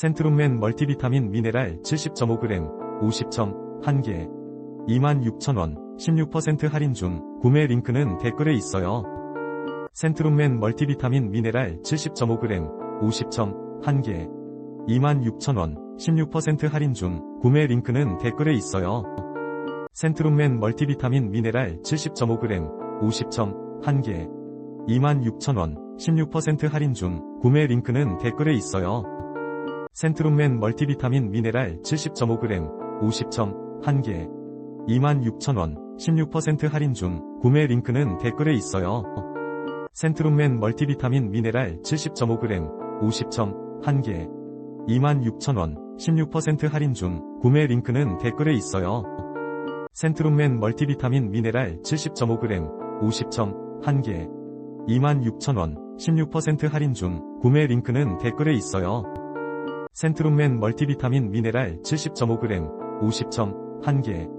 센트룸맨 멀티비타민 미네랄 70.5g 50청 1개 26,000원 16% 할인 중 구매 링크는 댓글에 있어요. 센트룸맨 멀티비타민 미네랄 70.5g 50청 1개 26,000원 16% 할인 중 구매 링크는 댓글에 있어요. 센트룸맨 멀티비타민 미네랄 70.5g 50청 1개 26,000원 16% 할인 중 구매 링크는 댓글에 있어요. 센트룸맨 멀티비타민 미네랄 70.5g 50청 1개 26,000원 16% 할인 중 구매 링크는 댓글에 있어요. 센트룸맨 멀티비타민 미네랄 70.5g 50청 1개 26,000원 16% 할인 중 구매 링크는 댓글에 있어요. 센트룸맨 멀티비타민 미네랄 70.5g 50청 1개 26,000원 16% 할인 중 구매 링크는 댓글에 있어요. 센트룸맨 멀티비타민 미네랄 70.5g 50청 1개